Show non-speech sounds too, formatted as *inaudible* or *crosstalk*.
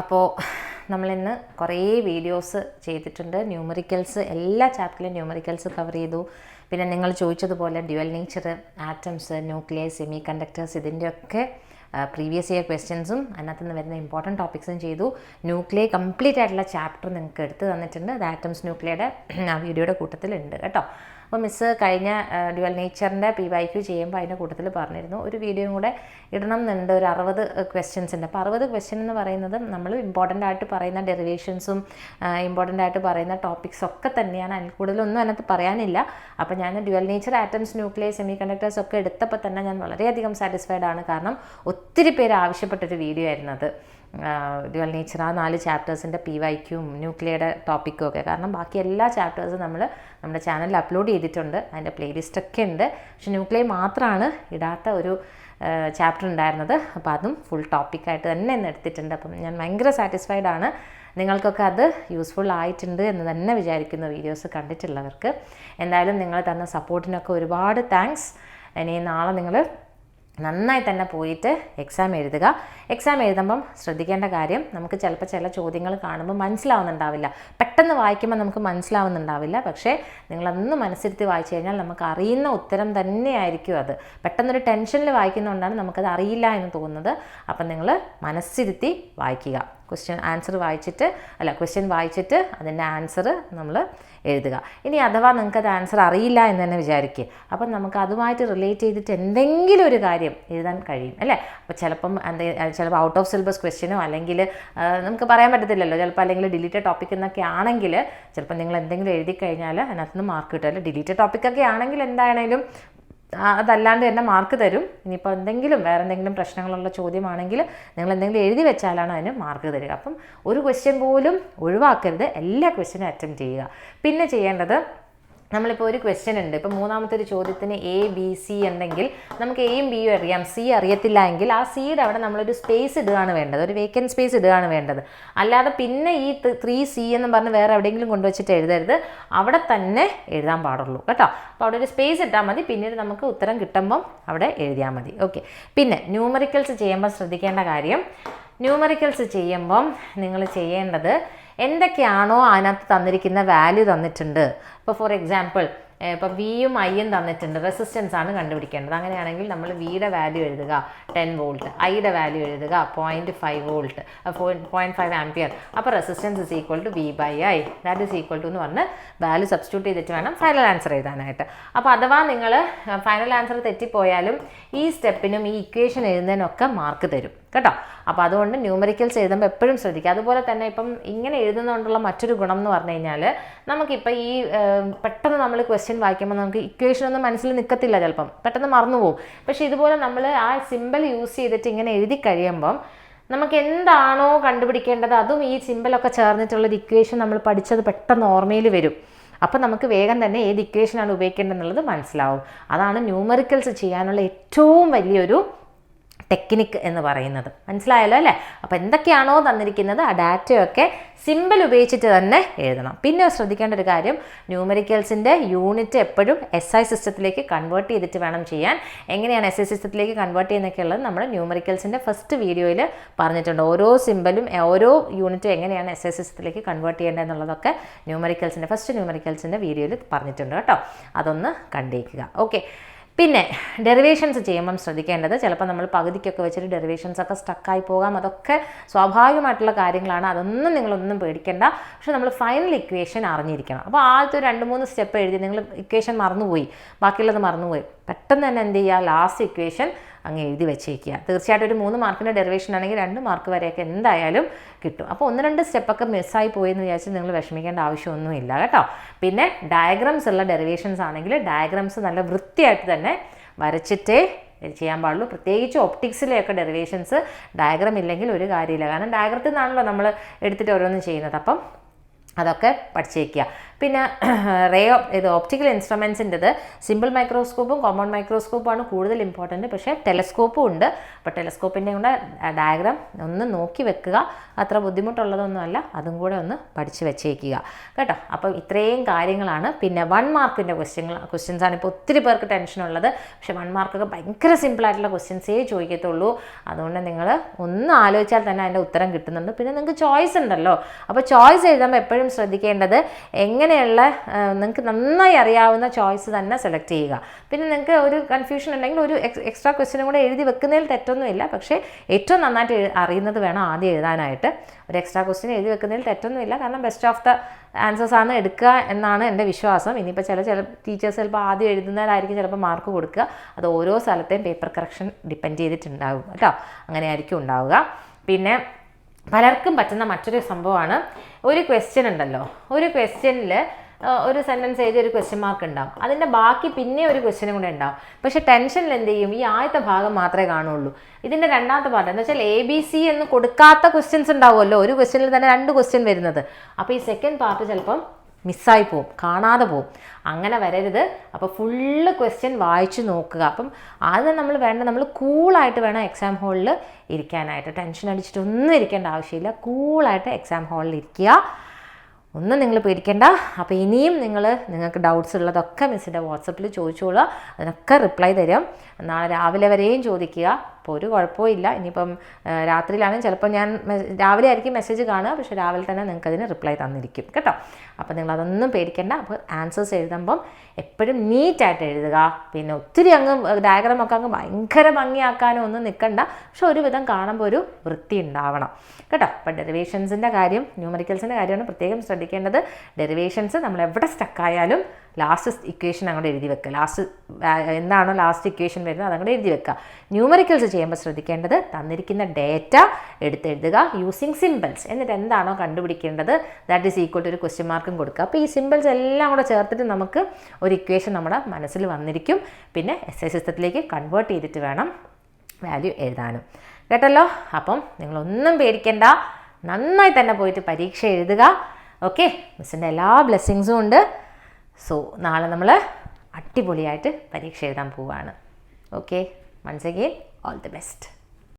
അപ്പോൾ നമ്മളിന്ന് കുറേ വീഡിയോസ് ചെയ്തിട്ടുണ്ട്. ന്യൂമറിക്കൽസ് എല്ലാ ചാപ്റ്ററിലും ന്യൂമറിക്കൽസ് കവർ ചെയ്തു. പിന്നെ നിങ്ങൾ ചോദിച്ചതുപോലെ dual nature atoms nucleus semiconductors ഇതിന്റെയൊക്കെ പ്രീവിയസ് ഇയർ ക്വസ്റ്റ്യൻസും അതിനകത്ത് നിന്ന് വരുന്ന ഇമ്പോർട്ടന്റ് ടോപ്പിക്സും ചെയ്തു. ന്യൂക്ലിയർ കംപ്ലീറ്റ് ആയിട്ടുള്ള ചാപ്റ്റർ നിങ്ങൾക്ക് എടുത്ത് തന്നിട്ടുണ്ട്. അത് ആറ്റംസ് ന്യൂക്ലിയയുടെ ആ വീഡിയോയുടെ കൂട്ടത്തിലുണ്ട്. കേട്ടോ? അപ്പോൾ മിസ്സ് കഴിഞ്ഞ ഡ്യുവൽ നേച്ചറിന്റെ പി വൈ ക്യു ചെയ്യുമ്പോൾ അതിന്റെ കൂട്ടത്തിൽ പറഞ്ഞിരുന്നു. ഒരു വീഡിയോയും കൂടെ ഇടണം എന്നുണ്ട്. ഒരു അറുപത് ക്വസ്റ്റ്യൻസ് ഉണ്ട്. അപ്പോൾ അറുപത് ക്വസ്റ്റ്യൻ എന്ന് പറയുന്നത് നമ്മൾ ഇമ്പോർട്ടന്റ് ആയിട്ട് പറയുന്ന ഡെറിവേഷൻസും ഇമ്പോർട്ടന്റ് ആയിട്ട് പറയുന്ന ടോപ്പിക്സ് ഒക്കെ തന്നെയാണ്. അതിൽ കൂടുതലൊന്നും അതിനകത്ത് പറയാനില്ല. അപ്പോൾ ഞാൻ dual nature atoms nucleus semiconductors ഒക്കെ എടുത്തപ്പോൾ തന്നെ ഞാൻ വളരെയധികം സാറ്റിസ്ഫൈഡ് ആണ്. കാരണം ഒത്തിരി പേര് ആവശ്യപ്പെട്ടൊരു വീഡിയോ ആയിരുന്നു അത്. ഡ്യുവൽ നേച്ചർ ആ നാല് ചാപ്റ്റേഴ്സിന്റെ പി വൈക്കും ന്യൂക്ലിയറുടെ ടോപ്പിക്കും ഒക്കെ. കാരണം ബാക്കി എല്ലാ ചാപ്റ്റേഴ്സും നമ്മൾ നമ്മുടെ ചാനലിൽ അപ്ലോഡ് ചെയ്തിട്ടുണ്ട്. അതിന്റെ പ്ലേലിസ്റ്റൊക്കെ ഉണ്ട്. പക്ഷെ ന്യൂക്ലിയർ മാത്രമാണ് ഇടാത്ത ഒരു ചാപ്റ്റർ ഉണ്ടായിരുന്നത്. അപ്പോൾ അതും ഫുൾ ടോപ്പിക്കായിട്ട് തന്നെ ഇന്ന് എടുത്തിട്ടുണ്ട്. അപ്പം ഞാൻ ഭയങ്കര സാറ്റിസ്ഫൈഡ് ആണ്. നിങ്ങൾക്കൊക്കെ അത് യൂസ്ഫുൾ ആയിട്ടുണ്ട് എന്ന് തന്നെ വിചാരിക്കുന്ന വീഡിയോസ് കണ്ടിട്ടുള്ളവർക്ക്. എന്തായാലും നിങ്ങൾ തന്ന സപ്പോർട്ടിനൊക്കെ ഒരുപാട് താങ്ക്സ് ഇനി നാളെ നിങ്ങൾ നന്നായി തന്നെ പോയിട്ട് എക്സാം എഴുതുക. എക്സാം എഴുതുമ്പം ശ്രദ്ധിക്കേണ്ട കാര്യം നമുക്ക് ചിലപ്പോൾ ചില ചോദ്യങ്ങൾ കാണുമ്പോൾ മനസ്സിലാവുന്നുണ്ടാവില്ല. പെട്ടെന്ന് വായിക്കുമ്പോൾ നമുക്ക് മനസ്സിലാവുന്നുണ്ടാവില്ല. പക്ഷേ നിങ്ങളൊന്ന് മനസ്സിരുത്തി വായിച്ചു കഴിഞ്ഞാൽ നമുക്ക് അറിയുന്ന ഉത്തരം തന്നെയായിരിക്കും അത്. പെട്ടെന്നൊരു ടെൻഷനിൽ വായിക്കുന്നതുകൊണ്ടാണ് നമുക്കത് അറിയില്ല എന്ന് തോന്നുന്നത്. അപ്പം നിങ്ങൾ മനസ്സിരുത്തി വായിക്കുക. ക്വസ്റ്റ്യൻ ആൻസർ വായിച്ചിട്ട് അല്ല ക്വസ്റ്റ്യൻ വായിച്ചിട്ട് അതിന്റെ ആൻസർ നമ്മൾ എഴുതുക. ഇനി അഥവാ നിങ്ങൾക്കത് ആൻസർ അറിയില്ല എന്ന് തന്നെ വിചാരിക്കുക അപ്പം നമുക്ക് അതുമായിട്ട് റിലേറ്റ് ചെയ്തിട്ട് എന്തെങ്കിലും ഒരു കാര്യം എഴുതാൻ കഴിയും അല്ലേ? അപ്പോൾ ചിലപ്പം എന്തെങ്കിലും ചിലപ്പോൾ ഔട്ട് ഓഫ് സിലബസ് ക്വസ്റ്റ്യനോ അല്ലെങ്കിൽ നമുക്ക് പറയാൻ പറ്റത്തില്ലല്ലോ. ചിലപ്പോൾ അല്ലെങ്കിൽ ഡിലീറ്റഡ് ടോപ്പിക് എന്നൊക്കെ ആണെങ്കിൽ ചിലപ്പോൾ നിങ്ങൾ എന്തെങ്കിലും എഴുതി കഴിഞ്ഞാൽ അതിനകത്ത് നിന്ന് മാർക്ക് കിട്ടും അല്ലെ ഡിലീറ്റഡ് ടോപ്പിക്കൊക്കെ ആണെങ്കിൽ എന്താണേലും അതല്ലാണ്ട് തന്നെ മാർക്ക് തരും. ഇനിയിപ്പോൾ എന്തെങ്കിലും വേറെ എന്തെങ്കിലും പ്രശ്നങ്ങളുള്ള ചോദ്യമാണെങ്കിൽ നിങ്ങൾ എന്തെങ്കിലും എഴുതി വെച്ചാലാണ് അതിന് മാർക്ക് തരിക. അപ്പം ഒരു ക്വസ്റ്റ്യൻ പോലും ഒഴിവാക്കരുത്. എല്ലാ ക്വസ്റ്റ്യനും അറ്റംപ്റ്റ് ചെയ്യുക. പിന്നെ ചെയ്യേണ്ടത് നമ്മളിപ്പോൾ ഒരു ക്വസ്റ്റ്യൻ ഉണ്ട്. ഇപ്പോൾ മൂന്നാമത്തെ ഒരു ചോദ്യത്തിന് എ ബി സി ഉണ്ടെങ്കിൽ നമുക്ക് എയും ബിയും അറിയാം. സി അറിയത്തില്ല എങ്കിൽ ആ സിയുടെ അവിടെ നമ്മളൊരു സ്പേസ് ഇടുകയാണ് വേണ്ടത്. ഒരു വേക്കൻ സ്പേസ് ഇടുകയാണ് വേണ്ടത്. അല്ലാതെ പിന്നെ ഈ ത്രീ സി എന്ന് പറഞ്ഞ് വേറെ എവിടെയെങ്കിലും കൊണ്ടുവച്ചിട്ട് എഴുതരുത്. അവിടെ തന്നെ എഴുതാൻ പാടുള്ളൂ. കേട്ടോ? അപ്പോൾ അവിടെ ഒരു സ്പേസ് ഇട്ടാൽ മതി. പിന്നീട് നമുക്ക് ഉത്തരം കിട്ടുമ്പം അവിടെ എഴുതിയാൽ മതി. ഓക്കെ പിന്നെ ന്യൂമറിക്കൽസ് ചെയ്യുമ്പോൾ ശ്രദ്ധിക്കേണ്ട കാര്യം. ന്യൂമറിക്കൽസ് ചെയ്യുമ്പം നിങ്ങൾ ചെയ്യേണ്ടത് എന്തൊക്കെയാണോ അതിനകത്ത് തന്നിരിക്കുന്ന വാല്യൂ തന്നിട്ടുണ്ട്? ഇപ്പോൾ ഫോർ എക്സാമ്പിൾ ഇപ്പം വിയും ഐയും തന്നിട്ടുണ്ട്. റെസിസ്റ്റൻസ് ആണ് കണ്ടുപിടിക്കേണ്ടത്. അങ്ങനെയാണെങ്കിൽ നമ്മൾ വിയുടെ വാല്യൂ എഴുതുക. ടെൻ വോൾട്ട് ഐയുടെ വാല്യൂ എഴുതുക. Point five volt point five ampere അപ്പോൾ resistance is equal to V by I that is equal to എന്ന് പറഞ്ഞ് വാല്യൂ സബ്സ്റ്റിറ്റ്യൂട്ട് ചെയ്തിട്ട് വേണം ഫൈനൽ ആൻസർ എഴുതാനായിട്ട്. അപ്പോൾ അഥവാ നിങ്ങൾ ഫൈനൽ ആൻസർ തെറ്റിപ്പോയാലും ഈ സ്റ്റെപ്പിനും ഈ ഇക്വേഷൻ എഴുതുന്നതിനൊക്കെ മാർക്ക് തരും. കേട്ടോ? അപ്പോൾ അതുകൊണ്ട് ന്യൂമറിക്കൽസ് എഴുതുമ്പോൾ എപ്പോഴും ശ്രദ്ധിക്കുക. അതുപോലെ തന്നെ ഇപ്പം ഇങ്ങനെ എഴുതുന്നതുകൊണ്ടുള്ള മറ്റൊരു ഗുണം എന്ന് പറഞ്ഞു കഴിഞ്ഞാൽ നമുക്കിപ്പോൾ ഈ പെട്ടെന്ന് നമ്മൾ ക്വസ്റ്റ്യൻ വായിക്കുമ്പോൾ നമുക്ക് ഇക്വേഷൻ ഒന്നും മനസ്സിൽ നിൽക്കത്തില്ല ചിലപ്പം. പെട്ടെന്ന് മറന്നുപോകും പക്ഷേ ഇതുപോലെ നമ്മൾ ആ സിമ്പിൾ യൂസ് ചെയ്തിട്ട് ഇങ്ങനെ എഴുതി കഴിയുമ്പം നമുക്ക് എന്താണോ കണ്ടുപിടിക്കേണ്ടത് അതും ഈ സിമ്പിളൊക്കെ ചേർന്നിട്ടുള്ളൊരു ഇക്വേഷൻ നമ്മൾ പഠിച്ചത് പെട്ടെന്ന് ഓർമ്മയിൽ വരും. അപ്പം നമുക്ക് വേഗം തന്നെ ഏത് ഇക്വേഷനാണ് ഉപയോഗിക്കേണ്ടതെന്നുള്ളത് മനസ്സിലാവും. അതാണ് ന്യൂമറിക്കൽസ് ചെയ്യാനുള്ള ഏറ്റവും വലിയൊരു ടെക്നിക്ക് എന്ന് പറയുന്നത്. മനസ്സിലായല്ലോ അല്ലേ? അപ്പോൾ എന്തൊക്കെയാണോ തന്നിരിക്കുന്നത് ആ ഡാറ്റയൊക്കെ സിമ്പിൾ ഉപയോഗിച്ചിട്ട് തന്നെ എഴുതണം. പിന്നെ ശ്രദ്ധിക്കേണ്ട ഒരു കാര്യം ന്യൂമറിക്കൽസിന്റെ യൂണിറ്റ് എപ്പോഴും എസ് ഐ സിസ്റ്റത്തിലേക്ക് കൺവേർട്ട് ചെയ്തിട്ട് വേണം ചെയ്യാൻ. എങ്ങനെയാണ് എസ് ഐ സിസ്റ്റത്തിലേക്ക് കൺവേർട്ട് ചെയ്യുന്നൊക്കെ ഉള്ളത് നമ്മൾ ന്യൂമറിക്കൽസിന്റെ ഫസ്റ്റ് വീഡിയോയിൽ പറഞ്ഞിട്ടുണ്ട്. ഓരോ സിമ്പിളും ഓരോ യൂണിറ്റും എങ്ങനെയാണ് എസ് ഐ സിസ്റ്റത്തിലേക്ക് കൺവേർട്ട് ചെയ്യേണ്ടത് എന്നുള്ളതൊക്കെ ന്യൂമറിക്കൽസിന്റെ ഫസ്റ്റ് ന്യൂമറിക്കൽസിന്റെ വീഡിയോയിൽ പറഞ്ഞിട്ടുണ്ട് കേട്ടോ. അതൊന്ന് കണ്ടേക്കുക. ഓക്കെ പിന്നെ ഡെറിവേഷൻസ് ചെയ്യുമ്പം ശ്രദ്ധിക്കേണ്ടത് ചിലപ്പോൾ നമ്മൾ പകുതിക്കൊക്കെ വെച്ചിട്ട് ഡെറിവേഷൻസ് ഒക്കെ സ്റ്റക്കായി പോകാം. അതൊക്കെ സ്വാഭാവികമായിട്ടുള്ള കാര്യങ്ങളാണ്. അതൊന്നും നിങ്ങളൊന്നും പേടിക്കേണ്ട. പക്ഷെ നമ്മൾ ഫൈനൽ ഇക്വേഷൻ അറിഞ്ഞിരിക്കണം. അപ്പോൾ ആദ്യത്തെ രണ്ട് മൂന്ന് സ്റ്റെപ്പ് എഴുതി നിങ്ങൾ ഇക്വേഷൻ മറന്നുപോയി. ബാക്കിയുള്ളത് മറന്നുപോയി. പെട്ടെന്ന് തന്നെ എന്ത് ചെയ്യുക? ലാസ്റ്റ് ഇക്വേഷൻ അങ്ങ് എഴുതി വെച്ചേക്കുക. തീർച്ചയായിട്ടും ഒരു മൂന്ന് മാർക്കിന്റെ ഡെറിവേഷൻ ആണെങ്കിൽ രണ്ട് മാർക്ക് വരെയൊക്കെ എന്തായാലും കിട്ടും. അപ്പോൾ ഒന്ന് രണ്ട് സ്റ്റെപ്പൊക്കെ മിസ്സായി പോയി എന്ന് വിചാരിച്ച് നിങ്ങൾ വിഷമിക്കേണ്ട ആവശ്യമൊന്നുമില്ല കേട്ടോ. പിന്നെ ഡയഗ്രാംസ് ഉള്ള ഡെറിവേഷൻസ് ആണെങ്കിൽ ഡയഗ്രാംസ് നല്ല വൃത്തിയായിട്ട് തന്നെ വരച്ചിട്ടേ ചെയ്യാൻ പാടുള്ളൂ. പ്രത്യേകിച്ച് ഒപ്റ്റിക്സിലെയൊക്കെ ഡെറിവേഷൻസ് ഡയഗ്രാം ഇല്ലെങ്കിൽ ഒരു കാര്യമില്ല. കാരണം ഡയഗ്രത്തിൽ നിന്നാണല്ലോ നമ്മൾ എടുത്തിട്ട് ഓരോന്നും ചെയ്യുന്നത്. അപ്പം അതൊക്കെ പഠിച്ചേക്കുക. പിന്നെ *clears throat* റേ ഇത് ഓപ്റ്റിക്കൽ ഇൻസ്ട്രുമെൻസിന്റെത് സിമ്പിൾ മൈക്രോസ്കോപ്പും കോമൺ മൈക്രോസ്കോപ്പുമാണ് കൂടുതൽ ഇമ്പോർട്ടന്റ് പക്ഷേ ടെലസ്കോപ്പും ഉണ്ട്. അപ്പോൾ ടെലസ്കോപ്പിന്റെ കൂടെ ഡയഗ്രാം ഒന്ന് നോക്കി വെക്കുക. അത്ര ബുദ്ധിമുട്ടുള്ളതൊന്നുമല്ല. അതും കൂടെ ഒന്ന് പഠിച്ചു വെച്ചേക്കുക. കേട്ടോ? അപ്പോൾ ഇത്രയും കാര്യങ്ങളാണ്. പിന്നെ വൺ മാർക്കിന്റെ ക്വസ്റ്റ്യങ്ങൾ ക്വസ്റ്റ്യൻസ് ആണ്. ഇപ്പോൾ ഒത്തിരി പേർക്ക് ടെൻഷനുള്ളത് പക്ഷേ വൺ മാർക്കൊക്കെ ഭയങ്കര സിമ്പിളായിട്ടുള്ള ക്വസ്റ്റ്യൻസേ ചോദിക്കത്തുള്ളൂ. അതുകൊണ്ട് നിങ്ങൾ ഒന്ന് ആലോചിച്ചാൽ തന്നെ അതിന്റെ ഉത്തരം കിട്ടുന്നുണ്ട്. പിന്നെ നിങ്ങൾക്ക് ചോയ്സ് ഉണ്ടല്ലോ. അപ്പോൾ ചോയ്സ് എഴുതുമ്പോൾ എപ്പോഴും ശ്രദ്ധിക്കേണ്ടത് എങ്ങനെയുള്ള നിങ്ങൾക്ക് നന്നായി അറിയാവുന്ന ചോയ്സ് തന്നെ സെലക്ട് ചെയ്യുക. പിന്നെ നിങ്ങൾക്ക് ഒരു കൺഫ്യൂഷൻ ഉണ്ടെങ്കിൽ ഒരു എക്സ്ട്രാ ക്വസ്റ്റ്യനും കൂടെ എഴുതി വെക്കുന്നതിൽ തെറ്റൊന്നുമില്ല. പക്ഷേ ഏറ്റവും നന്നായിട്ട് അറിയുന്നത് വേണം ആദ്യം എഴുതാനായിട്ട്. ഒരു എക്സ്ട്രാ ക്വസ്റ്റ്യൻ എഴുതി വെക്കുന്നതിൽ തെറ്റൊന്നുമില്ല. കാരണം ബെസ്റ്റ് ഓഫ് ദ ആൻസേഴ്സ് ആണ് എടുക്കുക എന്നാണ് എന്റെ വിശ്വാസം. ഇനിയിപ്പോൾ ചില ചില ടീച്ചേഴ്സ് ചിലപ്പോൾ ആദ്യം എഴുതുന്നതിലായിരിക്കും ചിലപ്പോൾ മാർക്ക് കൊടുക്കുക. അത് ഓരോ സ്ഥലത്തെയും പേപ്പർ കറക്ഷൻ ഡിപ്പെൻഡ് ചെയ്തിട്ടുണ്ടാകും കേട്ടോ? അങ്ങനെ ആയിരിക്കും ഉണ്ടാവുക. പിന്നെ പലർക്കും പറ്റുന്ന മറ്റൊരു സംഭവമാണ്. ഒരു ക്വസ്റ്റ്യൻ ഉണ്ടല്ലോ. ഒരു ക്വസ്റ്റ്യനിൽ ഒരു സെന്റൻസ് എഴുതി ഒരു ക്വസ്റ്റ്യൻ മാർക്ക് ഉണ്ടാവും. അതിന്റെ ബാക്കി പിന്നെ ഒരു ക്വസ്റ്റ്യനും കൂടെ ഉണ്ടാവും. പക്ഷേ ടെൻഷനിൽ എന്ത് ചെയ്യും? ഈ ആദ്യത്തെ ഭാഗം മാത്രമേ കാണുള്ളൂ. ഇതിന്റെ രണ്ടാമത്തെ പാർട്ട് എന്ന് വെച്ചാൽ എ ബി സി എന്ന് കൊടുക്കാത്ത ക്വസ്റ്റ്യൻസ് ഉണ്ടാവുമല്ലോ. ഒരു ക്വസ്റ്റ്യനിൽ തന്നെ രണ്ട് ക്വസ്റ്റ്യൻ വരുന്നത്. അപ്പോൾ ഈ സെക്കൻഡ് പാർട്ട് ചിലപ്പം മിസ്സായി പോവും കാണാതെ പോവും. അങ്ങനെ വരരുത്. അപ്പോൾ ഫുള്ള് ക്വസ്റ്റ്യൻ വായിച്ചു നോക്കുക. അപ്പം ആദ്യം നമ്മൾ വേണ്ട നമ്മൾ കൂളായിട്ട് വേണം എക്സാം ഹാളിൽ ഇരിക്കാനായിട്ട്. ടെൻഷൻ അടിച്ചിട്ടൊന്നും ഇരിക്കേണ്ട ആവശ്യമില്ല. കൂളായിട്ട് എക്സാം ഹാളിൽ ഇരിക്കുക. ഒന്നും നിങ്ങൾ പേടിക്കേണ്ട. അപ്പോൾ ഇനിയും നിങ്ങൾ നിങ്ങൾക്ക് ഡൗട്ട്സ് ഉള്ളതൊക്കെ മിസ്സിന്റെ വാട്സപ്പിൽ ചോദിച്ചോളുക. അതിനൊക്കെ റിപ്ലൈ തരും. നാളെ രാവിലെ വരെയും ചോദിക്കുക. അപ്പോൾ ഒരു ഇല്ല. ഇനിയിപ്പം രാത്രിയിലാണെങ്കിൽ ചിലപ്പോൾ ഞാൻ രാവിലെ ആയിരിക്കും മെസ്സേജ് കാണുക. പക്ഷേ രാവിലെ തന്നെ നിങ്ങൾക്ക് അതിന് റിപ്ലൈ തന്നിരിക്കും. കേട്ടോ? അപ്പോൾ നിങ്ങൾ അതൊന്നും പേടിക്കേണ്ട. അപ്പോൾ ആൻസേഴ്സ് എഴുതുമ്പം എപ്പോഴും നീറ്റായിട്ട് എഴുതുക. പിന്നെ ഒത്തിരി അങ്ങ് ഡയഗ്രാം ഒക്കെ അങ്ങ് ഭയങ്കര ഭംഗിയാക്കാനോ ഒന്നും നിൽക്കണ്ട പക്ഷെ ഒരുവിധം കാണുമ്പോൾ ഒരു വൃത്തി ഉണ്ടാവണം. കേട്ടോ? അപ്പോൾ ഡെറിവേഷൻസിന്റെ കാര്യം ന്യൂമറിക്കൽസിന്റെ കാര്യമാണ് പ്രത്യേകം ശ്രദ്ധിക്കേണ്ടത്. ഡെറിവേഷൻസ് നമ്മൾ എവിടെ സ്റ്റക്കായാലും ലാസ്റ്റ് ഇക്വേഷൻ അങ്ങോട്ട് എഴുതി വെക്കുക. ലാസ്റ്റ് എന്താണോ ലാസ്റ്റ് ഇക്വേഷൻ വരുന്നത് അതങ്ങോട്ട് എഴുതി വെക്കുക. ന്യൂമറിക്കൽസ് ചെയ്യുമ്പോൾ ശ്രദ്ധിക്കേണ്ടത് തന്നിരിക്കുന്ന ഡേറ്റ എടുത്തെഴുതുക യൂസിങ് സിമ്പിൾസ് എന്നിട്ട് എന്താണോ കണ്ടുപിടിക്കേണ്ടത്? ദാറ്റ് ഈസ് ഈക്വൽ ടു ഒരു ക്വസ്റ്റ്യൻ മാർക്കും കൊടുക്കുക. അപ്പോൾ ഈ സിമ്പിൾസ് എല്ലാം കൂടെ ചേർത്തിട്ട് നമുക്ക് ഒരു ഇക്വേഷൻ നമ്മുടെ മനസ്സിൽ വന്നിരിക്കും. പിന്നെ എസ് ഐ സിസ്റ്റത്തിലേക്ക് കൺവേർട്ട് ചെയ്തിട്ട് വേണം വാല്യൂ എഴുതാനും. കേട്ടല്ലോ? അപ്പം നിങ്ങളൊന്നും പേടിക്കേണ്ട. നന്നായി തന്നെ പോയിട്ട് പരീക്ഷ എഴുതുക. ഓക്കെ മിസ്സിന്റെ എല്ലാ ബ്ലെസ്സിങ്സും ഉണ്ട്. സോ നാളെ നമ്മൾ അടിപൊളിയായിട്ട് പരീക്ഷ എഴുതാൻ പോവുകയാണ് okay once again all the best